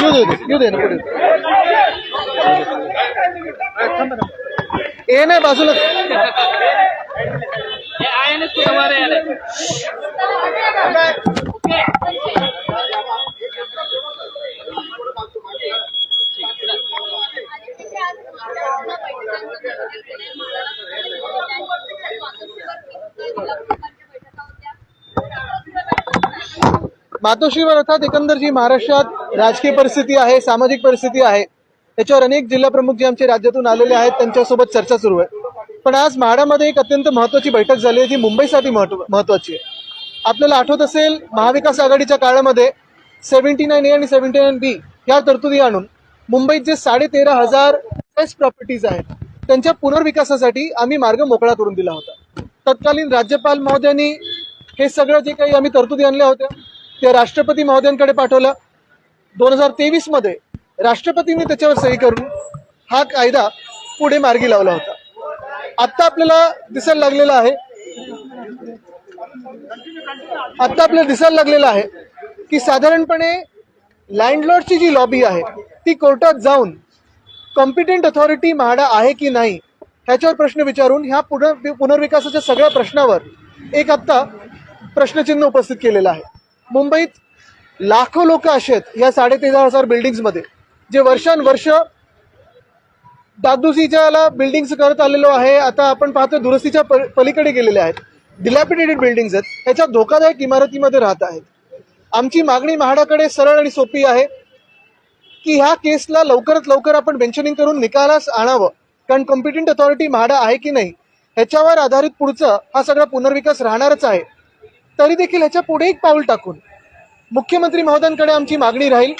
येऊ दे येऊ दे ना मातोश्रीवर अर्थात एकंदर जी महाराष्ट्रात राजकीय परिस्थिती आहे सामाजिक परिस्थिती आहे. त्याच्यावर अनेक जिल्हा प्रमुख जे आमचे राज्यातून आलेले आहेत त्यांच्यासोबत चर्चा सुरू आहे. पण आज म्हाडामध्ये एक अत्यंत महत्वाची बैठक झाली आहे जी मुंबईसाठी महत्व- महत्वाची आहे. आपल्याला आठवत असेल महाविकास आघाडीच्या काळामध्ये सेव्हन्टी नाईन ए आणि सेव्हन्टी नाईन बी या तरतुदी आणून मुंबईत जे साडेतेरा हजार बेस्ट प्रॉपर्टीज आहेत त्यांच्या पुनर्विकासासाठी आम्ही मार्ग मोकळा करून दिला होता. तत्कालीन राज्यपाल महोदयांनी हे सगळं जे काही आम्ही तरतुदी आणल्या होत्या ते राष्ट्रपती महोदयांकडे पाठवलं. दोन हजार तेवीसमध्ये राष्ट्रपतींनी त्याच्यावर सही करून हा कायदा पुढे मार्गी लावला होता. आत्ता आपल्याला दिसायला लागलेला आहे आत्ता आपल्याला दिसायला लागलेलं आहे की साधारणपणे लँडलॉर्डची जी लॉबी आहे ती कोर्टात जाऊन कॉम्पिटंट अथॉरिटी म्हाडा आहे की नाही ह्याच्यावर प्रश्न विचारून ह्या पुनर् पुनर्विकासाच्या सगळ्या प्रश्नावर एक आत्ता प्रश्नचिन्ह उपस्थित केलेलं आहे. मुंबईत लाखो लोक असे आहेत या साडेतेरा हजार बिल्डिंग्समध्ये जे वर्षानुवर्ष दादुसीच्याला बिल्डिंग्स करत आलेलो आहे. आता आपण पाहतो दुरुस्तीच्या प- पलीकडे गेलेले आहेत. डिलॅपिडेटेड बिल्डिंग्स आहेत. ह्याच्या धोकादायक इमारतीमध्ये राहत आहेत. आमची मागणी म्हाडाकडे सरळ आणि सोपी आहे की ह्या केसला लवकरात लवकर आपण मेन्शनिंग करून निकालास आणावं. कारण कॉम्पिटंट अथॉरिटी म्हाडा आहे की नाही ह्याच्यावर आधारित पुढचं हा सगळा पुनर्विकास राहणारच आहे. तरी देखील ह्याच्या पुढे एक पाऊल टाकून मुख्यमंत्री महोदयांकडे आमची मागणी राहील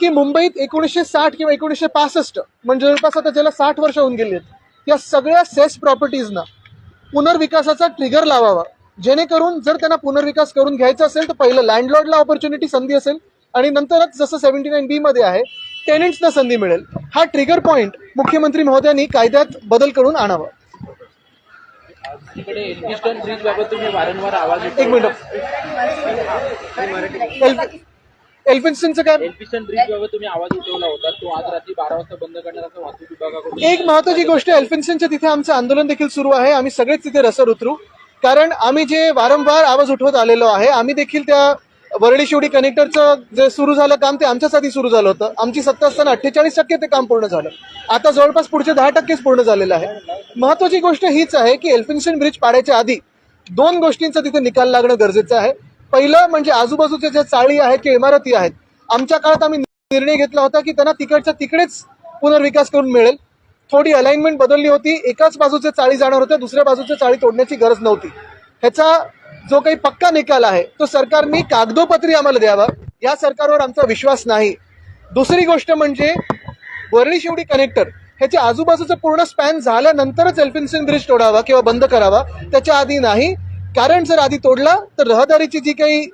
की मुंबईत एकोणीसशे साठ किंवा एकोणीसशे पासष्ट म्हणजे जवळपास आता ज्याला साठ वर्ष होऊन गेली आहेत या सगळ्या सेस प्रॉपर्टीजना पुनर्विकासाचा ट्रिगर लावावा. जेणेकरून जर त्यांना पुनर्विकास करून घ्यायचा असेल तर पहिलं लँडलॉर्डला ऑपॉर्च्युनिटी संधी असेल आणि नंतरच जसं सेव्हन्टी नाईन बी मध्ये आहे टेनेंट्सना संधी मिळेल. हा ट्रिगर पॉईंट मुख्यमंत्री महोदयांनी कायद्यात बदल करून आणावा. तिकडे एल्फिस्टन ब्रिज बाबत तुम्ही वारंवार आवाज एक मिनिट. एल्फ- एल्फिन्स्टनचं काय? एल्फिस्टन ब्रिज बाबत तुम्ही आवाज उठवला होता. तो आज रात्री बारा वाजता बंद करणार असं वाहतूक विभागाकडून एक महत्वाची गोष्ट एल्फिन्सनच्या तिथे आमचं आंदोलन देखील सुरू आहे. आम्ही सगळेच तिथे रसर उतरू. कारण आम्ही जे वारंवार आवाज उठवत आलेलो आहे आम्ही देखील त्या वरळी शिवडी कनेक्टरचं जे सुरू झालं काम ते आमच्याच आधी सुरू झालं होतं. आमची सत्ता असताना अठ्ठेचाळीस टक्के ते काम पूर्ण झालं. आता जवळपास पुढचे दहा टक्केच पूर्ण झालेलं आहे. महत्वाची गोष्ट हीच आहे की एल्फिन्सन ब्रिज पाडायच्या आधी दोन गोष्टींचा तिथे निकाल लागणं गरजेचं आहे. पहिलं म्हणजे आजूबाजूच्या ज्या चाळी आहेत किंवा इमारती आहेत आमच्या काळात आम्ही निर्णय घेतला होता की त्यांना तिकडच्या तिकडेच पुनर्विकास करून मिळेल. थोडी अलाइनमेंट बदलली होती. एकाच बाजूच्या चाळी जाणार होत्या दुसऱ्या बाजूच्या चाळी तोडण्याची गरज नव्हती. ह्याचा जो काही पक्का निकाल आहे तो सरकारने कागदोपत्री आम्हाला द्यावा. या सरकारवर आमचा विश्वास नाही. दुसरी गोष्ट म्हणजे वरळी शिवडी कनेक्टर ह्याच्या आजूबाजूचं पूर्ण स्पॅन झाल्यानंतरच एल्फिन्सन ब्रिज तोडावा किंवा बंद करावा त्याच्या आधी नाही. कारण जर आधी तोडला तर रहदारीची जी काही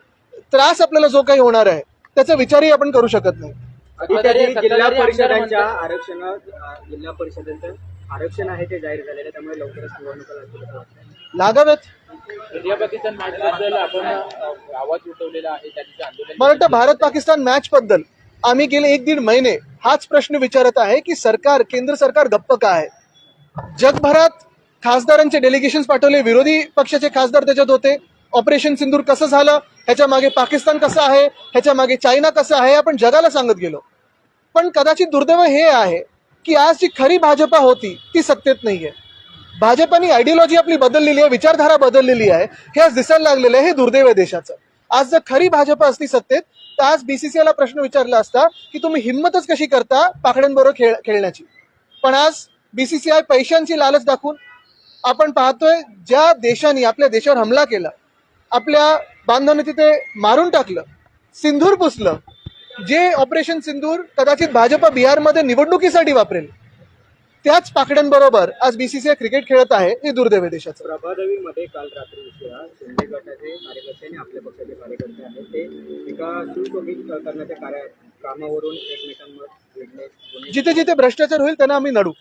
त्रास आपल्याला जो काही होणार आहे त्याचा विचारही आपण करू शकत नाही. जिल्हा परिषदांच्या आरक्षण जिल्हा परिषदांचं आरक्षण आहे ते जाहीर झालेलं त्यामुळे लवकरच निवडणुका लागतील असं वाटतं लागाव्यात इंडिया पाकिस्तान मॅच बद्दल आपण आवाज उठवलेला आहे त्या दिवशी आंदोलन मला वाटतं भारत पाकिस्तान मॅच बद्दल आम्ही गेले एक दीड महिने हाच प्रश्न विचारत आहे की सरकार केंद्र सरकार गप्प का आहे? जगभरात खासदारांचे डेलिगेशन पाठवले विरोधी पक्षाचे खासदार त्याच्यात होते. ऑपरेशन सिंदूर कसं झालं? ह्याच्या मागे पाकिस्तान कसं आहे? ह्याच्या मागे चायना कसं आहे? आपण जगाला सांगत गेलो. पण कदाचित दुर्दैव हे आहे की आज जी खरी भाजपा होती ती सत्तेत नाहीये. भाजपाने आयडिओलॉजी आपली बदललेली आहे विचारधारा बदललेली आहे हे आज दिसायला लागलेलं आहे हे दुर्दैव आहे देशाचं. आज जर खरी भाजपा असती सत्तेत तर आज बीसीसीआयला प्रश्न विचारला असता की तुम्ही हिंमतच कशी करता पाकड्यांबरोबर खेळ खेळण्याची? पण आज बीसीसीआय पैशांची लालच दाखवून आपण पाहतोय ज्या देशांनी आपल्या देशावर हमला केला आपल्या बांधवांनी तिथे मारून टाकलं सिंधूर पुसलं जे ऑपरेशन सिंदूर कदाचित भाजपा बिहारमध्ये निवडणुकीसाठी वापरेल त्याच पाकड्यांबरोबर आज बीसीसीआय क्रिकेट खेळत आहे हे दुर्दैव देशाचं. प्रभादेवीमध्ये काल रात्री उशिरा शिंदे गटाचे कार्यकर्ते आणि आपल्या पक्षाचे कार्यकर्ते आहेत ते एका सुशोभित करण्याच्या कार्य कामावरून एकमेकांवर जिथे जिथे भ्रष्टाचार होईल त्यांना आम्ही नडू.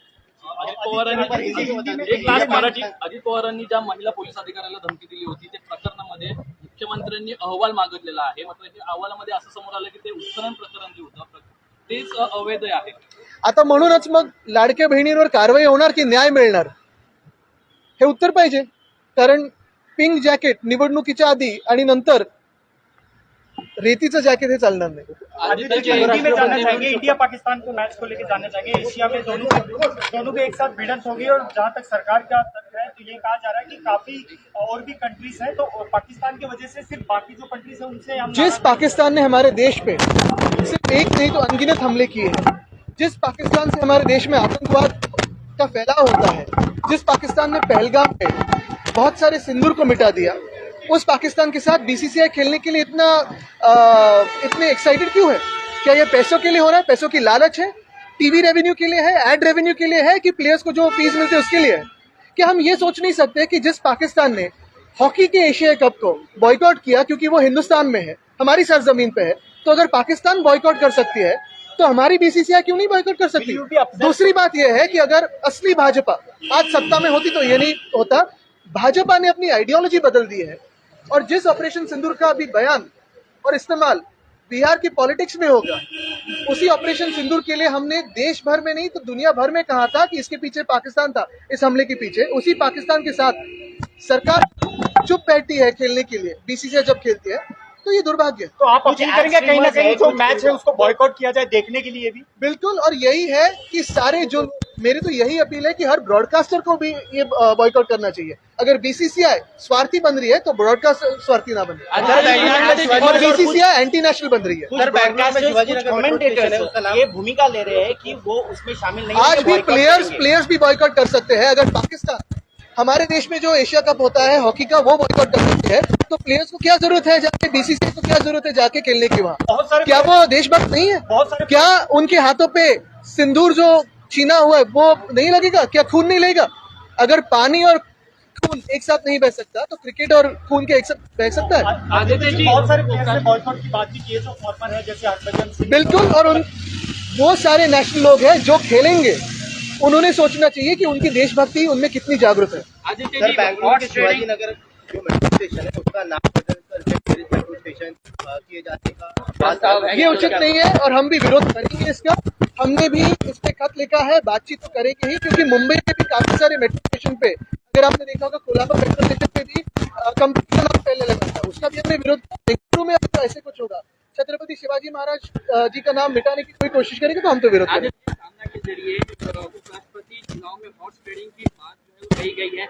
अजित पवारांनी एक लास्ट मराठी अजित पवारांनी ज्या महिला पोलीस अधिकाऱ्याला धमकी दिली होती ते प्रकरणामध्ये मुख्यमंत्र्यांनी अहवाल मागितलेला आहे. मात्र हे अहवालामध्ये असं समोर आलं की ते उत्खनन प्रकरण जे होतं तेच अवैध आहे. आता म्हणूनच मग लाडक्या बहिणींवर कारवाई होणार की न्याय मिळणार? हे उत्तर पाहिजे. कारण पिंक जॅकेट निवडणुकीच्या आधी आणि नंतर रेतीचं जॅकेट हे चालणार नाही. इंडिया पाकिस्तान को मैच को लेकर जानना चाहेंगे एशिया में दोनों दोनों के एक साथ भिड़ंत होगी और जहाँ तक सरकार का तथ्य है तो ये कहा जा रहा है कि काफ़ी और भी कंट्रीज़ हैं तो पाकिस्तान की वजह से सिर्फ़ बाकी जो कंट्रीज़ है उनसे हम जिस पाकिस्तान ने हमारे देश पे सिर्फ़ एक नहीं तो अनगिनत हमले किए हैं। जिस पाकिस्तान से हमारे देश में आतंकवाद का फैलाव होता है जिस पाकिस्तान ने पहलगाम पे बहुत सारे सिंदूर को मिटा दिया उस पाकिस्तान के साथ बीसीसीआई खेलने के लिए इतना आ, इतने एक्साइटेड क्यों है? क्या ये पैसों के लिए हो रहा है? पैसों की लालच है? टीवी रेवेन्यू के लिए है? एड रेवेन्यू के लिए है कि प्लेयर्स को जो फ़ीस मिलती है उसके लिए है? क्या हम ये सोच नहीं सकते कि जिस पाकिस्तान ने हॉकी के एशिया कप को बॉयकॉट किया क्योंकि वो हिंदुस्तान में है हमारी सरजमीन पे है तो अगर पाकिस्तान बॉयकॉट कर सकती है तो हमारी बीसीसीआई क्यों नहीं बॉयकॉट कर सकती? दूसरी बात यह है कि अगर असली भाजपा आज सत्ता में होती तो ये नहीं होता भाजपा ने अपनी आइडियोलॉजी बदल दी है। और जिस ऑपरेशन सिंदूर का अभी बयान और इस्तेमाल बिहार की पॉलिटिक्स में होगा उसी ऑपरेशन सिंदूर के लिए हमने देश भर में नहीं तो दुनिया भर में कहा था कि इसके पीछे पाकिस्तान था इस हमले के पीछे। उसी पाकिस्तान के साथ सरकार चुप बैठती है खेलने के लिए बीसीसीआई जब खेलती है तो ये दुर्भाग्य तो आप अपील करेंगे कहीं ना कहीं जो मैच है उसको बॉयकॉट किया जाए देखने के लिए भी। बिल्कुल और यही है कि सारे जो मेरी तो यही अपील है कि हर ब्रॉडकास्टर को भी ये बॉयकॉट करना चाहिए। अगर बीसीसीआई स्वार्थी बन रही है तो ब्रॉडकास्टर स्वार्थी ना बन रही और बीसीसीआई एंटी नेशनल बन रही है सर कुछ ये भूमिका ले रहे हैं कि वो उसमें शामिल नहीं आज भी प्लेयर्स प्लेयर्स भी बॉयकॉट कर सकते हैं। अगर पाकिस्तान हमारे देश में जो एशिया कप होता है हॉकी का वो बॉयकॉट कर सकते हैं। तो प्लेयर्स को क्या ज़रूरत है जाके? बीसीसीआई को क्या ज़रूरत है जाके खेलने की वहाँ? क्या वो देशभक्त नहीं है? क्या उनके हाथों पे सिंदूर जो छीना हुआ है वो नहीं लगेगा? क्या खून नहीं लगेगा अगर पानी और खून एक साथ नहीं बह सकता तो क्रिकेट और खून के एक साथ बह सकता है? आदित्य जी बहुत सारे प्लेयर्स ने बॉयकॉट की बात की है जो फॉर्मर है जैसे हरभजन सिंह। बिल्कुल और उन वो सारे नेशनल लोग हैं जो खेलेंगे। उन्होंने सोचना चाहिए कि उनकी देशभक्ति उनमें कितनी जागरूक है। सर बैंगलोर के शिवाजी नगर जो मेट्रो स्टेशन है उसका नाम बदल कर मेट्रो स्टेशन किए जाने का ये उचित नहीं है और हम भी विरोध करेंगे इसका। हमने भी इस पे खत लिखा है बातचीत तो करेंगे ही क्योंकि मुंबई में भी काफ़ी सारे मेट्रो स्टेशन पे अगर आपने देखा होगा कोलाबा मेट्रो स्टेशन पे भी कंपटीशन अब पहले लगा था उसका भी हमने विरोध किया में अगर ऐसे कुछ होगा छत्रपति शिवाजी महाराज जी का नाम मिटाने की कोई कोशिश करेंगे तो हम तो विरोध करेंगे के ज़रिए उपराष्ट्रपति चुनाव में हॉट ट्रेडिंग की बात है कही गई है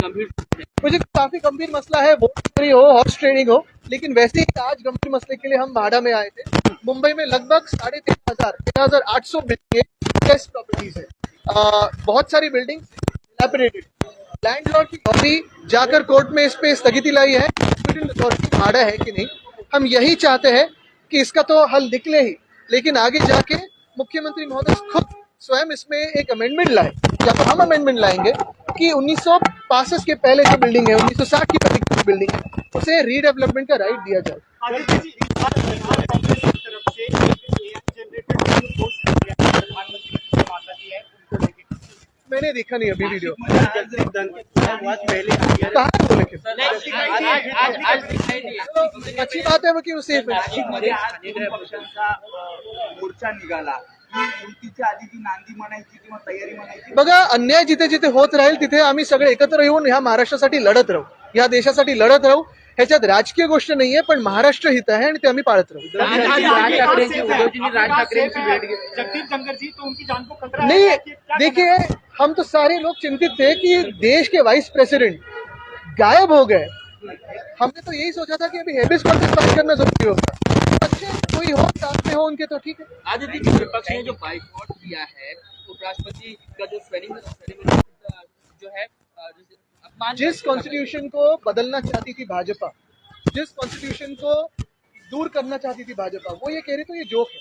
गंभीर है मुझे तो काफ़ी गंभीर मसला है वोट चोरी हो हॉर्स ट्रेडिंग हो लेकिन वैसे ही आज गंभीर मसले के लिए हम भाड़ा में आए थे। मुंबई में लगभग साढ़े तीन हज़ार तीन हज़ार आठ सौ बिल्डिंग प्रॉपर्टीज़ है। अ, बहुत सारी बिल्डिंग लैंडलॉर्ड की कॉपी जाकर कोर्ट में इस पे स्थगिति लाई है। भाड़ा है कि नहीं? हम यही चाहते हैं कि इसका तो हल निकले ही लेकिन आगे जाके मुख्यमंत्री महोदय खुद स्वयं इसमें एक अमेंडमेंट लाए। या तो हम अमेंडमेंट लाएँगे कि उन्नीस पासस के पहले जो बिल्डिंग है उन्नीस सौ साठ की तारीख की बिल्डिंग है उसे रीडेवलपमेंट का राइट दिया जाए। मैंने देखा नहीं अभी वीडियो कहा अच्छी बात है वो क्यों से मोर्चा निकाला। युतीच्या आधीची नांदी म्हणायची किंवा तयारी म्हणायची. बघा अन्याय जिथे जिथे होत राहील तिथे आम्ही सगळे एकत्र येऊन ह्या महाराष्ट्रासाठी लढत राहू. या देशासाठी लढत राहू. ह्याच्यात राजकीय गोष्ट नाहीये पण महाराष्ट्र हित आहे आणि ते आम्ही पाळत राहू. जी तो उनकी जान को खतरा है नहीं देखिए हम तो सारे लोग चिंतित थे कि देश के वाइस प्रेसिडेंट गायब हो गए। हमने तो यही सोचा था कि अभी हेबिस कॉर्पस पास करना ज़रूरी होगा। हो उनके तो ठीक है। आज जी विपक्ष ने जो बाइकआउट किया है उपराष्ट्रपति का जो स्वेरिंग जो है जिस कॉन्स्टिट्यूशन को बदलना चाहती थी भाजपा जिस कॉन्स्टिट्यूशन को दूर करना चाहती थी भाजपा वो ये कह रही तो ये जोक है।